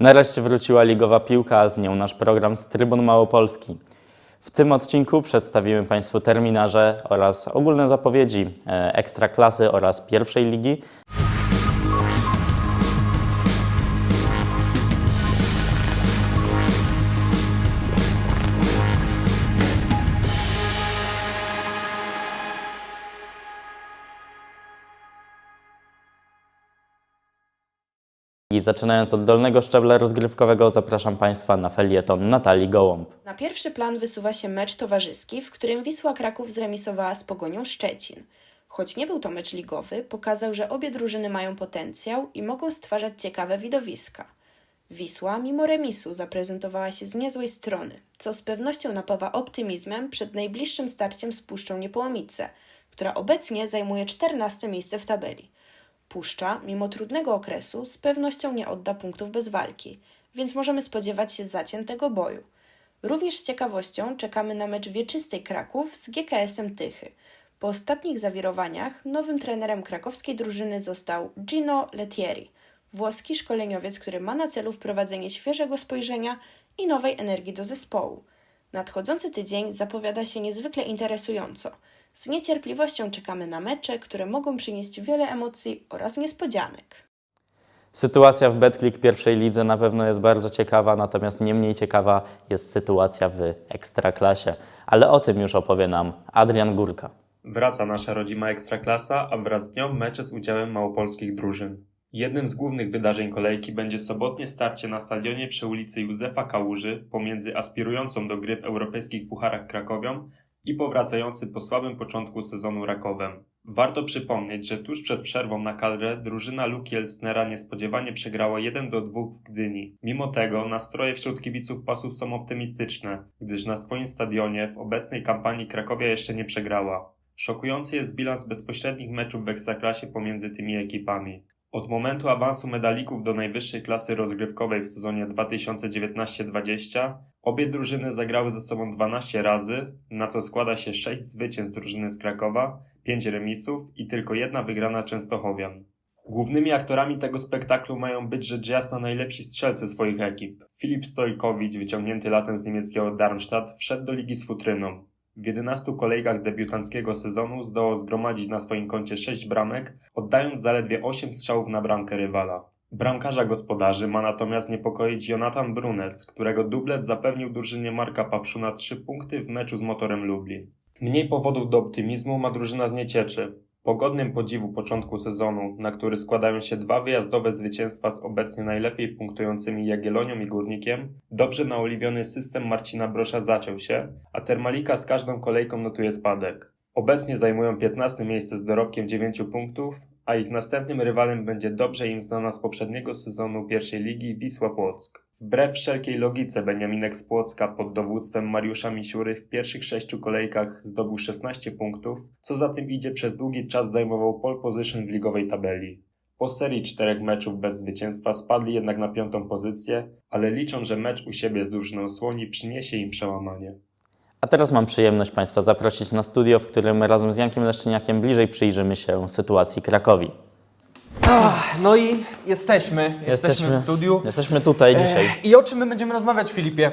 Nareszcie wróciła ligowa piłka, a z nią nasz program z Trybun Małopolski. W tym odcinku przedstawimy Państwu terminarze oraz ogólne zapowiedzi e, Ekstraklasy oraz pierwszej ligi. I zaczynając od dolnego szczebla rozgrywkowego zapraszam Państwa na felieton Natalii Gołąb. Na pierwszy plan wysuwa się mecz towarzyski, w którym Wisła Kraków zremisowała z Pogonią Szczecin. Choć nie był to mecz ligowy, pokazał, że obie drużyny mają potencjał i mogą stwarzać ciekawe widowiska. Wisła, mimo remisu, zaprezentowała się z niezłej strony, co z pewnością napawa optymizmem przed najbliższym starciem z Puszczą Niepołomice, która obecnie zajmuje 14 miejsce w tabeli. Puszcza, mimo trudnego okresu, z pewnością nie odda punktów bez walki, więc możemy spodziewać się zaciętego boju. Również z ciekawością czekamy na mecz wieczystej Kraków z GKS-em Tychy. Po ostatnich zawirowaniach nowym trenerem krakowskiej drużyny został Gino Lettieri, włoski szkoleniowiec, który ma na celu wprowadzenie świeżego spojrzenia i nowej energii do zespołu. Nadchodzący tydzień zapowiada się niezwykle interesująco. Z niecierpliwością czekamy na mecze, które mogą przynieść wiele emocji oraz niespodzianek. Sytuacja w Betclick pierwszej lidze na pewno jest bardzo ciekawa, natomiast nie mniej ciekawa jest sytuacja w Ekstraklasie. Ale o tym już opowie nam Adrian Górka. Wraca nasza rodzima ekstraklasa, a wraz z nią mecze z udziałem małopolskich drużyn. Jednym z głównych wydarzeń kolejki będzie sobotnie starcie na stadionie przy ulicy Józefa Kałuży pomiędzy aspirującą do gry w europejskich pucharach Krakowią i powracający po słabym początku sezonu Rakowem. Warto przypomnieć, że tuż przed przerwą na kadrę drużyna Luki Elsnera niespodziewanie przegrała 1 do 2 w Gdyni. Mimo tego nastroje wśród kibiców pasów są optymistyczne, gdyż na swoim stadionie w obecnej kampanii Krakowia jeszcze nie przegrała. Szokujący jest bilans bezpośrednich meczów w Ekstraklasie pomiędzy tymi ekipami. Od momentu awansu medalików do najwyższej klasy rozgrywkowej w sezonie 2019-20 obie drużyny zagrały ze sobą 12 razy, na co składa się 6 zwycięstw drużyny z Krakowa, 5 remisów i tylko jedna wygrana Częstochowian. Głównymi aktorami tego spektaklu mają być rzecz jasna najlepsi strzelcy swoich ekip. Filip Stojkowicz, wyciągnięty latem z niemieckiego Darmstadt, wszedł do ligi z futryną. W 11 kolejkach debiutanckiego sezonu zdołał zgromadzić na swoim koncie 6 bramek, oddając zaledwie 8 strzałów na bramkę rywala. Bramkarza gospodarzy ma natomiast niepokoić Jonathan Brunes, którego dublet zapewnił drużynie Marka Papszuna 3 punkty w meczu z Motorem Lublin. Mniej powodów do optymizmu ma drużyna z Niecieczy. Po godnym podziwu początku sezonu, na który składają się dwa wyjazdowe zwycięstwa z obecnie najlepiej punktującymi Jagiellonią i Górnikiem, dobrze naoliwiony system Marcina Brosza zaciął się, a Termalika z każdą kolejką notuje spadek. Obecnie zajmują 15 miejsce z dorobkiem 9 punktów, a ich następnym rywalem będzie dobrze im znana z poprzedniego sezonu pierwszej ligi Wisła Płock. Wbrew wszelkiej logice Beniaminek z Płocka pod dowództwem Mariusza Misiury w pierwszych sześciu kolejkach zdobył 16 punktów, co za tym idzie przez długi czas zajmował pole position w ligowej tabeli. Po serii czterech meczów bez zwycięstwa spadli jednak na piątą pozycję, ale liczą, że mecz u siebie z drużyną Słoni przyniesie im przełamanie. A teraz mam przyjemność Państwa zaprosić na studio, w którym razem z Jankiem Leszczyniakiem bliżej przyjrzymy się sytuacji Krakowi. Ach, no i jesteśmy, jesteśmy, w studiu. Jesteśmy tutaj dzisiaj. Ech, I o czym my będziemy rozmawiać, Filipie?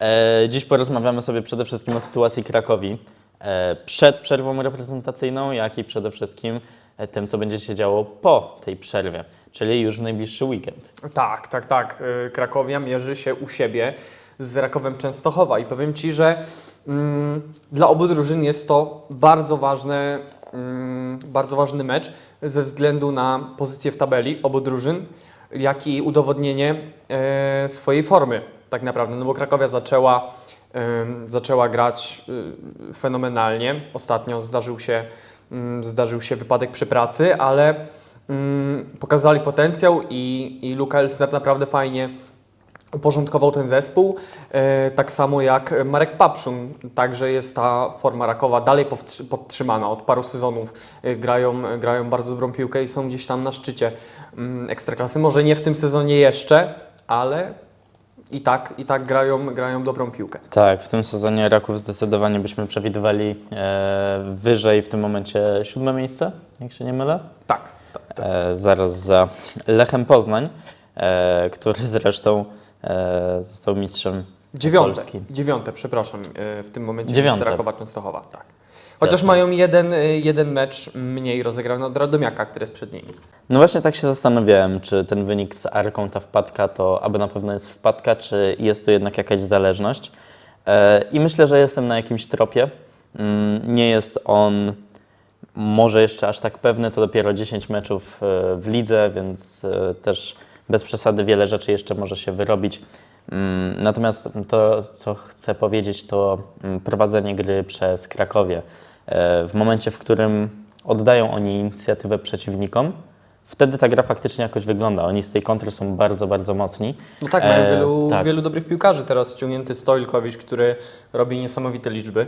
E, dziś porozmawiamy sobie przede wszystkim o sytuacji Krakowi e, przed przerwą reprezentacyjną, jak i przede wszystkim e, tym, co będzie się działo po tej przerwie, czyli już w najbliższy weekend. Tak, tak, tak. Y, Krakowia mierzy się u siebie z Rakowem Częstochowa i powiem Ci, że mm, dla obu drużyn jest to bardzo ważny, mm, bardzo ważny mecz ze względu na pozycję w tabeli obu drużyn, jak i udowodnienie e, swojej formy tak naprawdę, no bo Krakowia zaczęła, zaczęła grać y, fenomenalnie. Ostatnio zdarzył się, mm, zdarzył się wypadek przy pracy, ale mm, pokazali potencjał i, i Luka Elsner naprawdę fajnie uporządkował ten zespół, e, tak samo jak Marek Papszun. Także jest ta forma Rakowa dalej podtrzymana. Od paru sezonów e, grają, grają bardzo dobrą piłkę i są gdzieś tam na szczycie mm, Ekstraklasy. Może nie w tym sezonie jeszcze, ale i tak, i tak grają, grają dobrą piłkę. Tak, w tym sezonie Raków zdecydowanie byśmy przewidywali e, wyżej w tym momencie siódme miejsce, jak się nie mylę. Tak, tak. e, zaraz za Lechem Poznań. e, który zresztą został mistrzem Dziewiąte, Polski. dziewiąte, przepraszam, e, w tym momencie Dziewiąte. Rakowa Częstochowa, tak. Chociaż Jasne. mają jeden, e, jeden mecz mniej rozegrany od Radomiaka, który jest przed nimi. No właśnie tak się zastanawiałem, czy ten wynik z Arką, ta wpadka, to aby na pewno jest wpadka, czy jest tu jednak jakaś zależność. E, I myślę, że jestem na jakimś tropie. Mm, Nie jest on może jeszcze aż tak pewny, to dopiero 10 meczów e, w lidze, więc e, też bez przesady wiele rzeczy jeszcze może się wyrobić. Mm, Natomiast to, co chcę powiedzieć, to mm, prowadzenie gry przez Krakowie. E, W momencie, w którym oddają oni inicjatywę przeciwnikom, wtedy ta gra faktycznie jakoś wygląda. Oni z tej kontry są bardzo, bardzo mocni. No tak, mają E, wielu, tak. wielu dobrych piłkarzy. Teraz ściągnięty Stojlkowicz, który robi niesamowite liczby,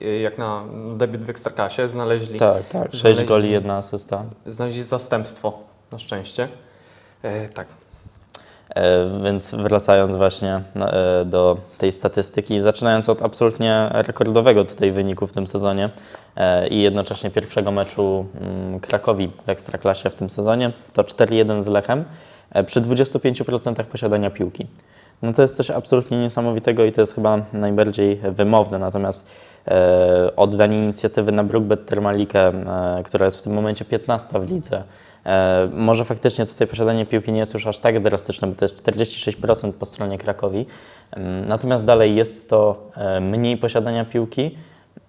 e, jak na debiut w Ekstraklasie. Znaleźli, Tak, tak. 6 Znaleźli- goli, jedna asysta. znaleźli zastępstwo, na szczęście. E, tak. E, Więc wracając właśnie no, e, do tej statystyki, zaczynając od absolutnie rekordowego tutaj wyniku w tym sezonie e, i jednocześnie pierwszego meczu mm, Krakowi w Ekstraklasie w tym sezonie, to 4-1 z Lechem przy 25% posiadania piłki. No to jest coś absolutnie niesamowitego i to jest chyba najbardziej wymowne. Natomiast oddanie inicjatywy na Brookbet Termalikę, która jest w tym momencie 15 w lidze, może faktycznie tutaj posiadanie piłki nie jest już aż tak drastyczne, bo to jest 46% po stronie Krakowi. Natomiast dalej jest to e, mniej posiadania piłki.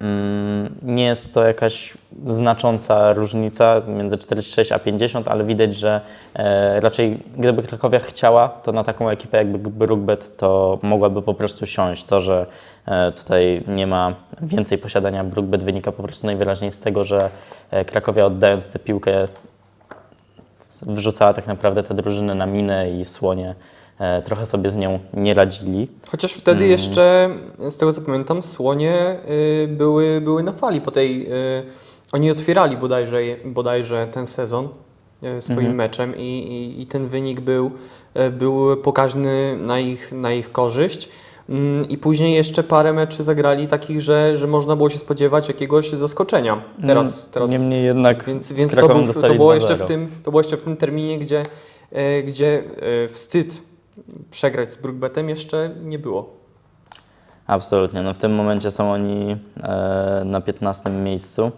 Mm, Nie jest to jakaś znacząca różnica między 46 a 50, ale widać, że e, raczej gdyby Krakowia chciała, to na taką ekipę jakby Brookbet to mogłaby po prostu siąść. To, że e, tutaj nie ma więcej posiadania Brookbet wynika po prostu najwyraźniej z tego, że e, Krakowia oddając tę piłkę wrzucała tak naprawdę te drużyny na minę i słonie e, trochę sobie z nią nie radzili. Chociaż wtedy Mm. jeszcze, z tego co pamiętam, słonie y, były, były na fali po tej. Y, oni otwierali bodajże, bodajże ten sezon y, swoim Mhm. meczem i, i, i ten wynik był, y, był pokaźny na ich, na ich korzyść. Mm, I później jeszcze parę meczy zagrali takich, że, że można było się spodziewać jakiegoś zaskoczenia. Teraz, Mm, teraz Niemniej jednak więc, więc to, był, to, było jeszcze 2-0. w tym, to było jeszcze w tym terminie, gdzie, e, gdzie e, wstyd przegrać z Brookbetem jeszcze nie było. Absolutnie. No w tym momencie są oni e, na 15 miejscu.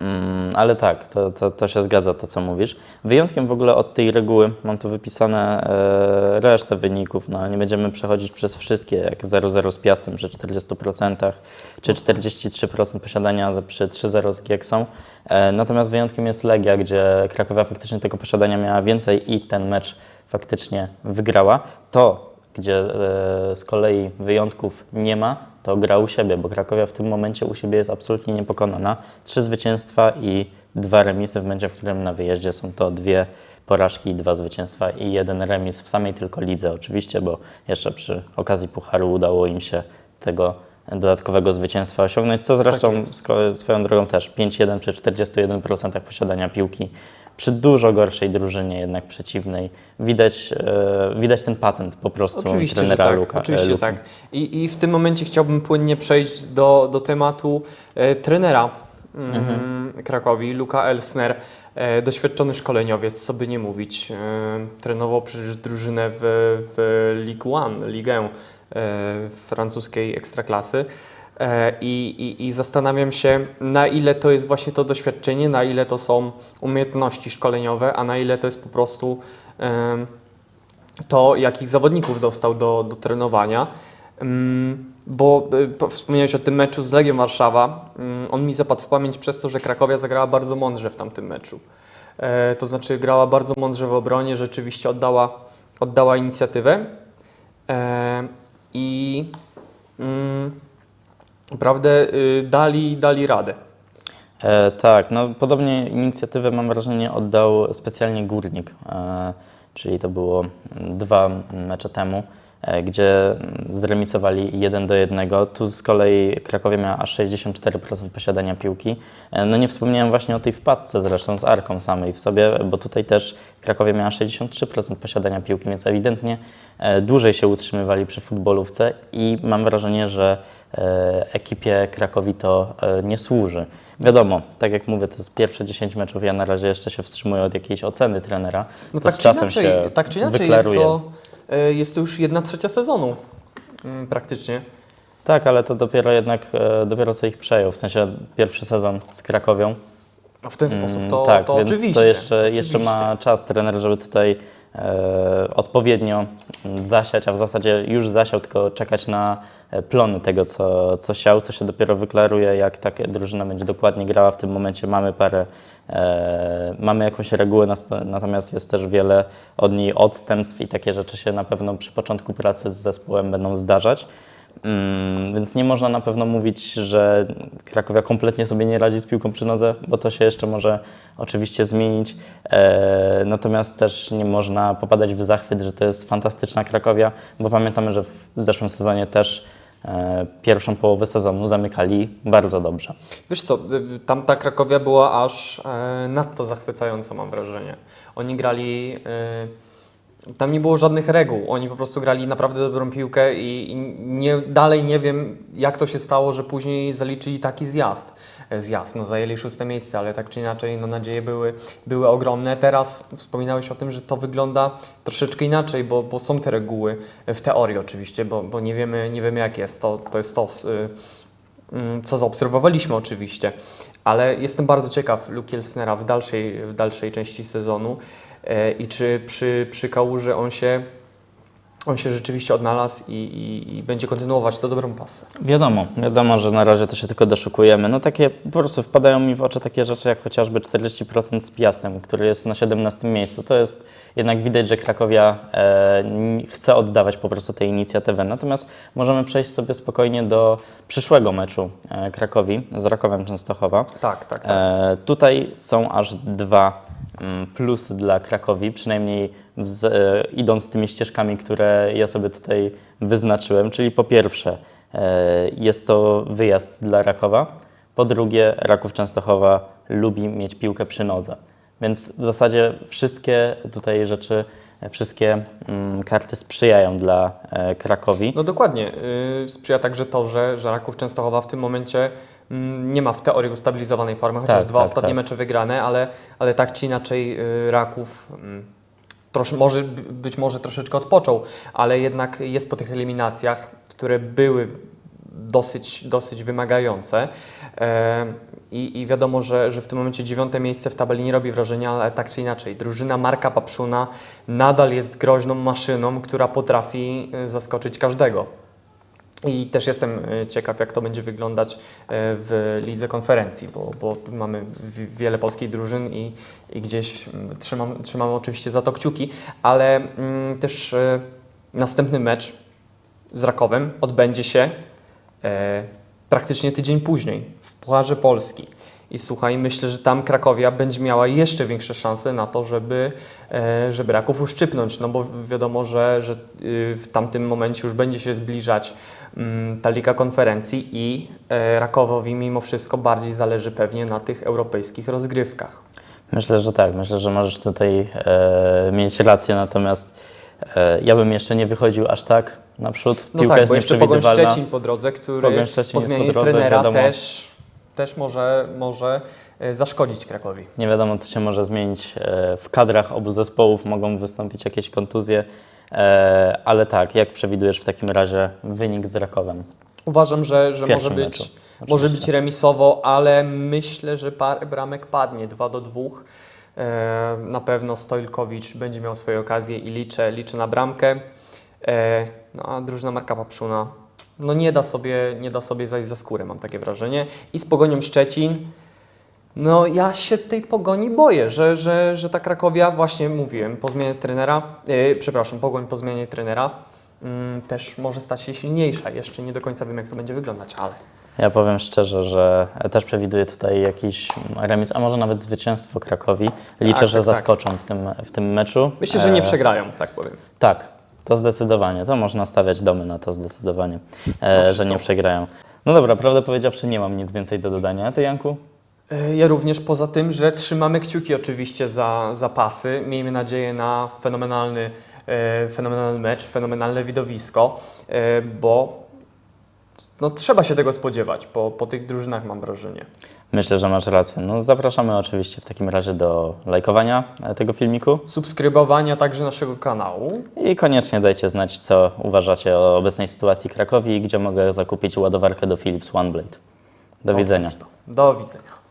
Mm, ale tak, to, to, to się zgadza, to co mówisz. Wyjątkiem w ogóle od tej reguły, mam tu wypisane e, resztę wyników, no nie będziemy przechodzić przez wszystkie, jak 0-0 z Piastem przy 40%, czy 43% posiadania przy 3-0 z Gieksą. E, natomiast wyjątkiem jest Legia, gdzie Krakowia faktycznie tego posiadania miała więcej i ten mecz faktycznie wygrała. To, gdzie e, z kolei wyjątków nie ma, to gra u siebie, bo Krakowia w tym momencie u siebie jest absolutnie niepokonana. Trzy zwycięstwa i dwa remisy w momencie, w którym na wyjeździe są to dwie porażki i dwa zwycięstwa i jeden remis w samej tylko lidze oczywiście, bo jeszcze przy okazji Pucharu udało im się tego dodatkowego zwycięstwa osiągnąć, co zresztą jest. sko- swoją drogą też 5-1 przy 41% posiadania piłki. Przy dużo gorszej drużynie jednak przeciwnej widać, e, widać ten patent po prostu Oczywiście, trenera tak. Luka. oczywiście Luki. tak. I, I w tym momencie chciałbym płynnie przejść do, do tematu e, trenera mm, Mhm. Krakowi, Luka Elsner. E, doświadczony szkoleniowiec, co by nie mówić. E, trenował przecież drużynę w, w Ligue 1, Ligę e, francuskiej ekstraklasy. E, I, i, I zastanawiam się, na ile to jest właśnie to doświadczenie, na ile to są umiejętności szkoleniowe, a na ile to jest po prostu to, jakich zawodników dostał do, do trenowania. Mm, Bo po- wspomniałeś o tym meczu z Legią Warszawa. Mm, On mi zapadł w pamięć przez to, że Krakowia zagrała bardzo mądrze w tamtym meczu. E, To znaczy grała bardzo mądrze w obronie, rzeczywiście oddała, oddała inicjatywę. E, I mm, naprawdę y, dali, dali radę. E, tak, no podobnie inicjatywę mam wrażenie oddał specjalnie Górnik, e, czyli to było dwa mecze temu. E, gdzie mm, zremisowali 1 do 1. Tu z kolei Krakowie miała aż 64% posiadania piłki. E, No nie wspomniałem właśnie o tej wpadce zresztą z Arką samej w sobie, bo tutaj też Krakowie miała 63% posiadania piłki, więc ewidentnie e, dłużej się utrzymywali przy futbolówce i mam wrażenie, że ekipie Krakowi to nie służy. Wiadomo, tak jak mówię, to jest pierwsze 10 meczów, ja na razie jeszcze się wstrzymuję od jakiejś oceny trenera. No to tak z czy czasem inaczej, się tak czy inaczej jest to, jest to już jedna trzecia sezonu mm, praktycznie. Tak, ale to dopiero jednak, e, dopiero co ich przejął, w sensie pierwszy sezon z Krakowią. A w ten sposób Mm, to, tak, to więc oczywiście. to jeszcze, jeszcze oczywiście. ma czas trener, żeby tutaj e, odpowiednio zasiać, a w zasadzie już zasiał, tylko czekać na e, plony tego, co, co siał. To się dopiero wyklaruje, jak ta drużyna będzie dokładnie grała. W tym momencie mamy parę, e, mamy jakąś regułę, natomiast jest też wiele od niej odstępstw i takie rzeczy się na pewno przy początku pracy z zespołem będą zdarzać. Mm, więc nie można na pewno mówić, że Krakowia kompletnie sobie nie radzi z piłką przy nodze, bo to się jeszcze może oczywiście zmienić. E, natomiast też nie można popadać w zachwyt, że to jest fantastyczna Krakowia, bo pamiętamy, że w zeszłym sezonie też e, pierwszą połowę sezonu zamykali bardzo dobrze. Wiesz co, y, tamta Krakowia była aż e, nadto zachwycająca, mam wrażenie. Oni grali. E, tam nie było żadnych reguł. Oni po prostu grali naprawdę dobrą piłkę i, nie, dalej nie wiem, jak to się stało, że później zaliczyli taki zjazd. E, Zjazd, no zajęli szóste miejsce, ale tak czy inaczej, no nadzieje były, były ogromne. Teraz wspominałeś o tym, że to wygląda troszeczkę inaczej, bo, bo są te reguły, w teorii oczywiście, bo, bo nie, wiemy, nie wiemy jak jest. To, to jest to, y, Mm, co zaobserwowaliśmy oczywiście, ale jestem bardzo ciekaw Luke Elsnera w dalszej, w dalszej części sezonu e, i czy przy, przy Kałuży on się, on się rzeczywiście odnalazł i, i, i będzie kontynuować to dobrą pasę. Wiadomo, wiadomo, że na razie to się tylko doszukujemy. No takie po prostu wpadają mi w oczy takie rzeczy jak chociażby 40% z Piastem, który jest na 17 miejscu. To jest jednak widać, że Krakowia e, chce oddawać po prostu tę inicjatywę. Natomiast możemy przejść sobie spokojnie do przyszłego meczu e, Krakowi z Rakowem Częstochowa. Tak, tak, tak. E, tutaj są aż dwa mm, plusy dla Krakowi, przynajmniej z, e, idąc tymi ścieżkami, które ja sobie tutaj wyznaczyłem. Czyli po pierwsze, e, jest to wyjazd dla Rakowa. Po drugie, Raków Częstochowa lubi mieć piłkę przy nodze. Więc w zasadzie wszystkie tutaj rzeczy, wszystkie mm, karty sprzyjają dla e, Krakowi. No dokładnie. Yy, sprzyja także to, że, że Raków Częstochowa w tym momencie mm, nie ma w teorii ustabilizowanej formy, chociaż Tak, dwa tak, ostatnie tak. mecze wygrane, ale, ale tak czy inaczej yy, Raków mm, trosz, może, być może troszeczkę odpoczął, ale jednak jest po tych eliminacjach, które były dosyć, dosyć wymagające. E, I, I wiadomo, że, że w tym momencie dziewiąte miejsce w tabeli nie robi wrażenia, ale tak czy inaczej, drużyna Marka Papszuna nadal jest groźną maszyną, która potrafi e, zaskoczyć każdego. I też jestem e, ciekaw, jak to będzie wyglądać e, w lidze konferencji, bo, bo mamy wiele polskich drużyn i, i gdzieś mm, trzymam, trzymam oczywiście za to kciuki, ale mm, też e, następny mecz z Rakowem odbędzie się e, praktycznie tydzień później w Pucharze Polski. I słuchaj, myślę, że tam Krakowia będzie miała jeszcze większe szanse na to, żeby, e, żeby Raków uszczypnąć, no bo wiadomo, że, że y, w tamtym momencie już będzie się zbliżać mm, ta Liga Konferencji i e, Rakowowi mimo wszystko bardziej zależy pewnie na tych europejskich rozgrywkach. Myślę, że tak. Myślę, że możesz tutaj e, mieć rację, natomiast e, ja bym jeszcze nie wychodził aż tak naprzód. No Piłka tak, jest bo jeszcze Pogoń. Szczecin po drodze, który Szczecin po zmianie drodze, trenera wiadomo. też, też może, może e, zaszkodzić Krakowi. Nie wiadomo, co się może zmienić. E, W kadrach obu zespołów mogą wystąpić jakieś kontuzje, e, ale tak, jak przewidujesz w takim razie wynik z Rakowem? Uważam, że, że może być, meczu, może być remisowo, ale myślę, że parę bramek padnie 2 do 2. E, na pewno Stojlkowicz będzie miał swoje okazje i liczę, liczę na bramkę. No a drużyna Marka Papszuna no nie da sobie, nie da sobie zajść za skórę, mam takie wrażenie. I z Pogonią Szczecin, no ja się tej Pogoni boję, że, że, że ta Krakowia, właśnie mówiłem, po zmianie trenera, e, przepraszam, Pogoń po zmianie trenera, mm, też może stać się silniejsza. Jeszcze nie do końca wiem, jak to będzie wyglądać, ale Ja powiem szczerze, że też przewiduję tutaj jakiś remis, a może nawet zwycięstwo Krakowi. Liczę, Tak, że tak, tak. zaskoczą w tym, w tym meczu. myślę, że nie E, przegrają, tak powiem. Tak, To zdecydowanie, to można stawiać domy na to zdecydowanie, e, że nie przegrają. No dobra, prawdę powiedziawszy, nie mam nic więcej do dodania. A ty, Janku? E, Ja również poza tym, że trzymamy kciuki oczywiście za, za pasy. Miejmy nadzieję na fenomenalny, e, fenomenalny mecz, fenomenalne widowisko, e, bo no, trzeba się tego spodziewać po, po tych drużynach, mam wrażenie. Myślę, że masz rację. No, zapraszamy oczywiście w takim razie do lajkowania e, tego filmiku Subskrybowania także naszego kanału. i koniecznie dajcie znać, co uważacie o obecnej sytuacji Krakowi i gdzie mogę zakupić ładowarkę do Philips OneBlade. Do widzenia. Do widzenia.